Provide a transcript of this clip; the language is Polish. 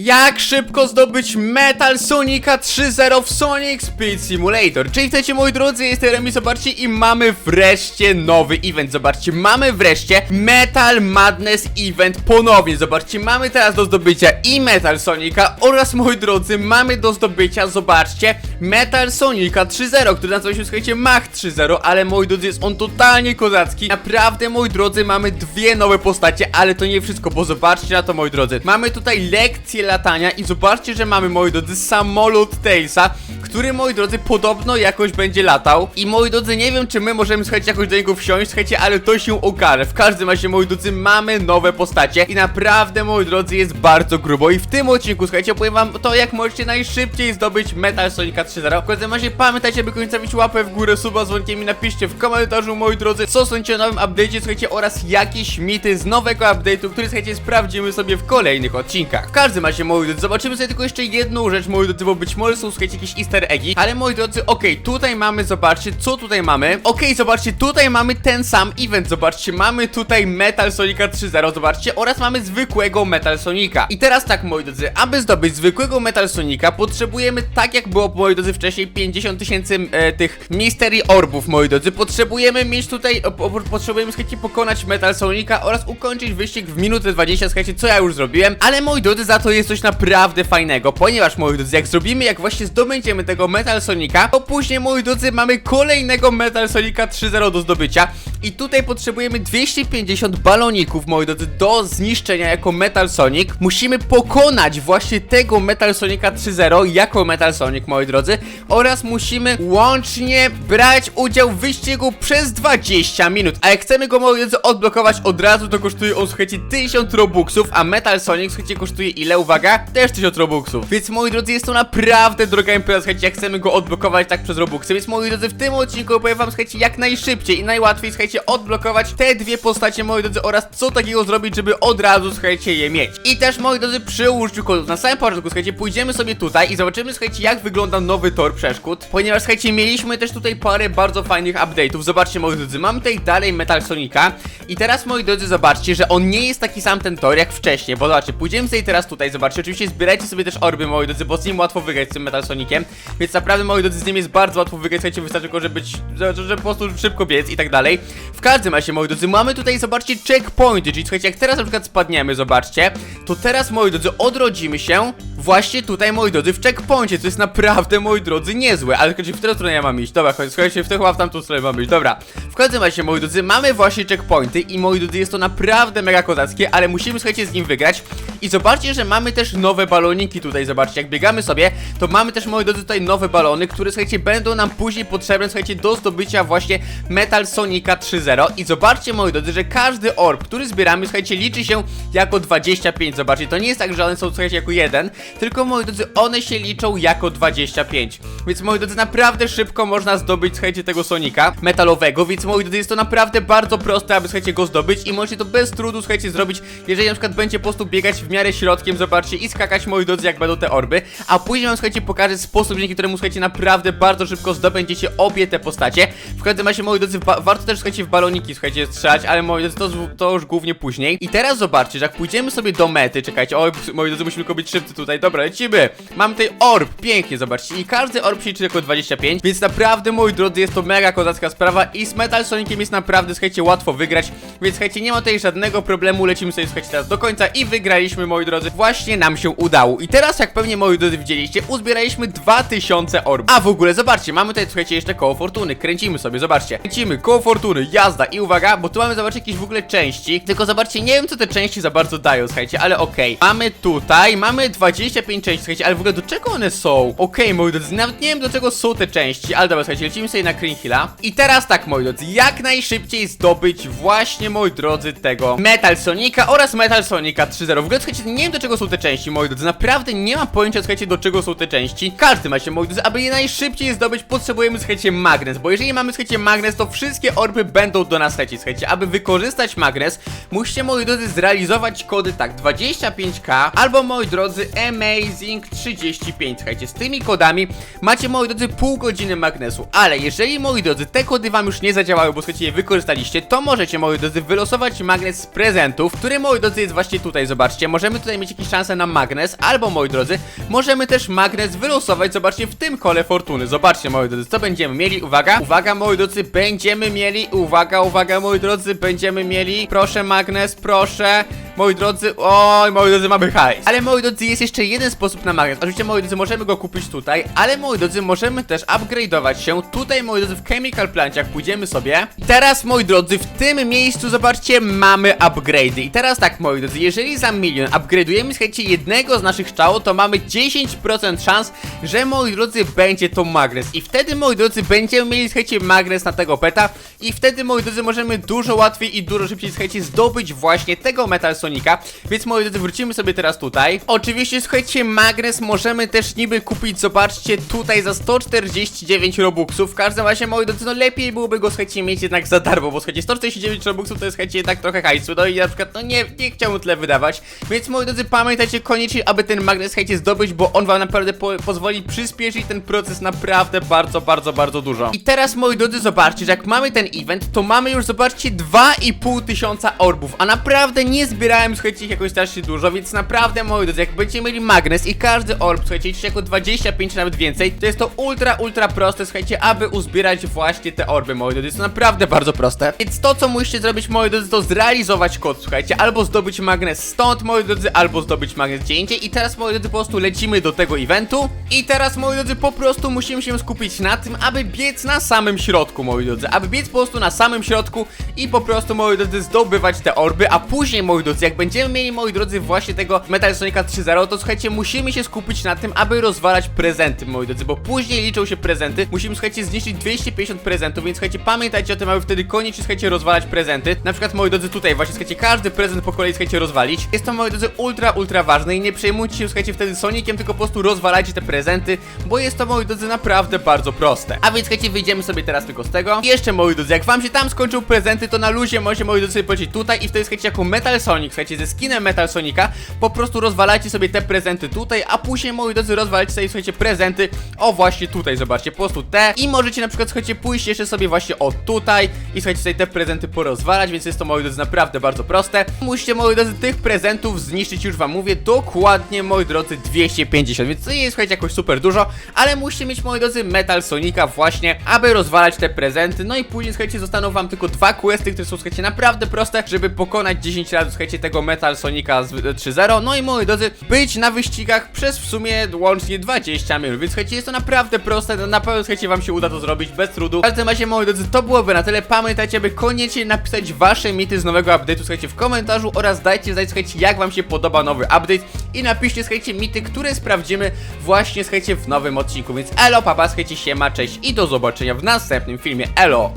Jak szybko zdobyć Metal Sonica 3.0 w Sonic Speed Simulator? Czyli chcecie moi drodzy, jestem Remi, zobaczcie i mamy wreszcie nowy event, zobaczcie, mamy wreszcie Metal Madness Event ponownie, zobaczcie, mamy teraz do zdobycia i Metal Sonica oraz moi drodzy, mamy do zdobycia, zobaczcie, Metal Sonica 3.0, który nazywa się, słuchajcie, Mach 3.0, ale moi drodzy, jest on totalnie kozacki, naprawdę moi drodzy, mamy dwie nowe postacie, ale to nie wszystko, bo zobaczcie na to moi drodzy, mamy tutaj lekcję latania i zobaczcie, że mamy moi drodzy samolot Tailsa, który moi drodzy podobno jakoś będzie latał i moi drodzy nie wiem czy my możemy słuchajcie jakoś do niego wsiąść, słuchajcie, ale to się okaże. W każdym razie moi drodzy mamy nowe postacie i naprawdę moi drodzy jest bardzo grubo i w tym odcinku słuchajcie opowiem wam to jak możecie najszybciej zdobyć Metal Sonica 3.0. W każdym razie pamiętajcie by koniecznie zostawić łapę w górę, suba z dzwonkiem i napiszcie w komentarzu moi drodzy co sądzicie o nowym update'cie słuchajcie oraz jakieś mity z nowego update'u, który słuchajcie sprawdzimy sobie w kolejnych odcinkach. W każdym razie moi drodzy zobaczymy sobie tylko jeszcze jedną rzecz moi drodzy, bo być może są słuchajcie jakieś easter eggi, ale moi drodzy okej tutaj mamy zobaczcie co tutaj mamy. Okej zobaczcie tutaj mamy ten sam event, zobaczcie mamy tutaj Metal Sonica 3.0 zobaczcie oraz mamy zwykłego Metal Sonica. I teraz tak moi drodzy, aby zdobyć zwykłego Metal Sonica potrzebujemy tak jak było moi drodzy wcześniej 50 tysięcy e, tych Mystery Orbów moi drodzy. Potrzebujemy mieć tutaj, o, o, potrzebujemy słuchajcie pokonać Metal Sonica oraz ukończyć wyścig w minutę 20 słuchajcie co ja już zrobiłem, ale moi drodzy za to jest coś naprawdę fajnego, ponieważ moi drodzy jak zrobimy, jak właśnie zdobędziemy tego Metal Sonica, to później moi drodzy mamy kolejnego Metal Sonica 3.0 do zdobycia i tutaj potrzebujemy 250 baloników moi drodzy do zniszczenia jako Metal Sonic. Musimy pokonać właśnie tego Metal Sonica 3.0 jako Metal Sonic moi drodzy oraz musimy łącznie brać udział w wyścigu przez 20 minut. A jak chcemy go moi drodzy odblokować od razu to kosztuje on słuchajcie 1000 robuxów, a Metal Sonic słuchajcie kosztuje ile uwaga? Też 1000 robuxów. Więc moi drodzy jest to naprawdę droga impreza, słuchajcie, jak chcemy go odblokować tak przez robuxy. Więc moi drodzy w tym odcinku opowiem wam słuchajcie jak najszybciej i najłatwiej słuchajcie odblokować te dwie postacie moi drodzy oraz co takiego zrobić, żeby od razu słuchajcie je mieć. I też moi drodzy przy użyciu kodów na samym początku słuchajcie pójdziemy sobie tutaj i zobaczymy słuchajcie jak wygląda nowy tor przeszkód, ponieważ słuchajcie mieliśmy też tutaj parę bardzo fajnych update'ów. Zobaczcie moi drodzy, mam tutaj dalej Metal Sonica i teraz moi drodzy zobaczcie, że on nie jest taki sam ten tor jak wcześniej, bo zobaczcie, pójdziemy sobie teraz tutaj, zobaczcie, oczywiście zbierajcie sobie też orby moi drodzy, bo z nim łatwo wygrać z tym Metal Soniciem, więc naprawdę moi drodzy z nim jest bardzo łatwo wygrać, słuchajcie, wystarczy tylko, żeby być, że, że, że po prostu szybko biec i tak dalej. W każdym razie moi drodzy, mamy tutaj zobaczcie checkpointy, czyli słuchajcie, jak teraz na przykład spadniemy, zobaczcie, to teraz moi drodzy odrodzimy się właśnie tutaj moi drodzy w checkpoincie, co jest naprawdę moi drodzy niezłe, ale słuchajcie, w którą stronę ja mam iść? Dobra, chodź, słuchajcie, w tę chyba w tamtą stronę mam iść, dobra. W każdym razie moi drodzy, mamy właśnie checkpointy i moi drodzy, jest to naprawdę mega kozackie, ale musimy słuchajcie z nim wygrać. I zobaczcie, że mamy też nowe baloniki tutaj, zobaczcie, jak biegamy sobie, to mamy też moi drodzy tutaj nowe balony, które słuchajcie będą nam później potrzebne, słuchajcie, do zdobycia właśnie Metal Sonica 3.0 i zobaczcie moi drodzy, że każdy orb, który zbieramy, słuchajcie, liczy się jako 25, zobaczcie, to nie jest tak, że one są słuchajcie jako jeden, tylko moi drodzy, one się liczą jako 25, więc moi drodzy, naprawdę szybko można zdobyć, słuchajcie, tego Sonika metalowego, więc moi drodzy, jest to naprawdę bardzo proste, aby słuchajcie, go zdobyć i możecie to bez trudu, słuchajcie, zrobić, jeżeli na przykład będzie po prostu biegać w miarę środkiem, zobaczcie, i skakać, moi drodzy, jak będą te orby, a później wam, słuchajcie, pokażę sposób, dzięki któremu, słuchajcie, naprawdę bardzo szybko zdobędziecie obie te postacie. W każdym razie, moi drodzy, wa- warto też, słuchajcie, w baloniki, słuchajcie, strzelać, ale moi drodzy, to, to już głównie później. I teraz zobaczcie, że jak pójdziemy sobie do mety, czekajcie, oj, moi drodzy, musimy tylko być szybcy tutaj, dobra, lecimy. Mam tutaj orb, pięknie, zobaczcie, i każdy orb się liczy jako 25, więc naprawdę, moi drodzy, jest to mega kozacka sprawa i z Metal Soniciem jest naprawdę, słuchajcie, łatwo wygrać, więc słuchajcie, nie ma tutaj żadnego problemu, lecimy sobie, słuchajcie, teraz do końca i wygraliśmy, moi drodzy, właśnie nam się udało. I teraz, jak pewnie, moi drodzy, widzieliście, uzbieraliśmy 2000 orb. A w ogóle, zobaczcie, mamy tutaj, słuchajcie, jeszcze koło fortuny, kręcimy sobie, zobaczcie, kręcimy, koło fortuny, jazda i uwaga, bo tu mamy, zobaczcie, jakieś w ogóle części, tylko zobaczcie, nie wiem, co te części za bardzo dają, słuchajcie, ale okej. Mamy tutaj, mamy 25 części, słuchajcie, ale w ogóle do czego one są? Okej, moi drodzy, nawet nie wiem, do czego są te części, ale dobra, słuchajcie, lecimy sobie na Green Hilla. I teraz tak, moi drodzy, jak najszybciej zdobyć właśnie, moi drodzy, tego Metal Sonica oraz Metal Sonica 3.0. W ogóle, słuchajcie, nie wiem, do czego są te części, moi drodzy, naprawdę nie mam pojęcia, słuchajcie, do czego są te części. Każdy ma się, moi drodzy, aby je najszybciej zdobyć, potrzebujemy, słuchajcie, magnes, bo jeżeli mamy, słuchajcie, magnes, to wszystkie orby będą do nas lecieć, słuchajcie, aby wykorzystać magnes, musicie, moi drodzy, zrealizować kody tak, 25k, albo, moi drodzy, Amazing35. Słuchajcie, z tymi kodami macie, moi drodzy, pół godziny magnesu, ale jeżeli, moi drodzy, te kody wam już nie zadziałały, bo słuchajcie, je wykorzystaliście, to możecie, moi drodzy, wylosować magnes z prezentów, który, moi drodzy, jest właśnie tutaj, zobaczcie, możemy tutaj mieć jakieś szanse na magnes, albo, moi drodzy, możemy też magnes wylosować, zobaczcie, w tym kole fortuny, zobaczcie, moi drodzy, co będziemy mieli, uwaga, uwaga, moi drodzy, będziemy mieli, uwaga, uwaga, moi drodzy, będziemy mieli, proszę magnes, proszę, moi drodzy, oj, moi drodzy, mamy hajs. Ale moi drodzy, jest jeszcze jeden sposób na magnes. Oczywiście, moi drodzy, możemy go kupić tutaj, ale moi drodzy, możemy też upgrade'ować się. Tutaj, moi drodzy, w Chemical Planciach pójdziemy sobie. Teraz, moi drodzy, w tym miejscu, zobaczcie, mamy upgrade'y. I teraz tak, moi drodzy, jeżeli za milion upgrade'ujemy, słuchajcie, jednego z naszych strzałów, to mamy 10% szans, że, moi drodzy, będzie to magnes. I wtedy, moi drodzy, będziemy mieli, słuchajcie, magnes na tego peta. I wtedy, moi drodzy, możemy dużo łatwiej i dużo szybciej, słuchajcie, zdobyć właśnie tego Metal Sonika. Więc, moi drodzy, wrócimy sobie teraz tutaj. Oczywiście, słuchajcie, magnes możemy też niby kupić, zobaczcie, tutaj za 149 robuxów. W każdym razie, moi drodzy, no lepiej byłoby go, słuchajcie, mieć jednak za darmo, bo słuchajcie, 149 robuxów to jest, słuchajcie, jednak trochę hajsu. No i na przykład, no nie, nie chciałbym tyle wydawać. Więc, moi drodzy, pamiętajcie koniecznie, aby ten magnes, słuchajcie, zdobyć, bo on wam naprawdę po pozwoli przyspieszyć ten proces naprawdę bardzo, bardzo, bardzo dużo. I teraz, moi drodzy, zobaczcie, że jak mamy ten event, to mamy już, zobaczcie, 2,5 tysiąca orbów, a naprawdę nie słuchajcie, ich jakoś strasznie dużo, więc naprawdę, moi drodzy, jak będziecie mieli magnes i każdy orb, słuchajcie, liczy jako 25 nawet więcej, to jest to ultra, ultra proste, słuchajcie, aby uzbierać właśnie te orby, moi drodzy, jest to naprawdę bardzo proste. Więc to, co musicie zrobić, moi drodzy, to zrealizować kod, słuchajcie, albo zdobyć magnes stąd, moi drodzy, albo zdobyć magnes gdzie indziej. I teraz, moi drodzy, po prostu lecimy do tego eventu. I teraz, moi drodzy, po prostu musimy się skupić na tym, aby biec na samym środku, moi drodzy, aby biec po prostu na samym środku i po prostu, moi drodzy, zdobywać te orby, a później, moi drodzy, jak będziemy mieli, moi drodzy, właśnie tego Metal Sonica 3.0, to słuchajcie, musimy się skupić na tym, aby rozwalać prezenty, moi drodzy, bo później liczą się prezenty, musimy, słuchajcie, zniszczyć 250 prezentów, więc słuchajcie, pamiętajcie o tym, aby wtedy koniecznie, słuchajcie, rozwalać prezenty, na przykład, moi drodzy, tutaj właśnie, słuchajcie, każdy prezent po kolei, słuchajcie, rozwalić, jest to, moi drodzy, ultra, ultra ważne i nie przejmujcie się, słuchajcie, wtedy Soniciem, tylko po prostu rozwalajcie te prezenty, bo jest to, moi drodzy, naprawdę bardzo proste. A więc, słuchajcie, wyjdziemy sobie teraz tylko z tego. I jeszcze, moi drodzy, jak wam się tam skończą prezenty, to na luzie możecie, moi drodzy, polecieć tutaj i wtedy, słuchajcie, jako Metal Sonic, słuchajcie, ze skinem Metal Sonika, po prostu rozwalajcie sobie te prezenty tutaj, a później, moi drodzy, rozwalajcie sobie, słuchajcie, prezenty, o właśnie tutaj, zobaczcie, po prostu te. I możecie na przykład, słuchajcie, pójść jeszcze sobie właśnie o tutaj i, słuchajcie, sobie te prezenty porozwalać, więc jest to, moi drodzy, naprawdę bardzo proste. Musicie, moi drodzy, tych prezentów zniszczyć, już wam mówię, dokładnie, moi drodzy, 250, więc to nie jest, słuchajcie, jakoś super dużo, ale musicie mieć, moi drodzy, Metal Sonika właśnie, aby rozwalać te prezenty, no i później, słuchajcie, zostaną wam tylko dwa questy, które są, słuchajcie, naprawdę proste, żeby pokonać 10 razy, słuchajcie, tego Metal Sonika z 3.0, no i, moi drodzy, być na wyścigach przez w sumie łącznie 20 minut, więc, słuchajcie, jest to naprawdę proste, na pewno, słuchajcie, wam się uda to zrobić bez trudu. W każdym razie, moi drodzy, to byłoby na tyle, pamiętajcie, aby koniecznie napisać wasze mity z nowego update'u, słuchajcie, w komentarzu oraz dajcie znać, słuchajcie, jak wam się podoba nowy update i napiszcie, słuchajcie, mity, które sprawdzimy właśnie, słuchajcie, w nowym odcinku, więc elo, papa, słuchajcie, siema, cześć i do zobaczenia w następnym filmie, elo!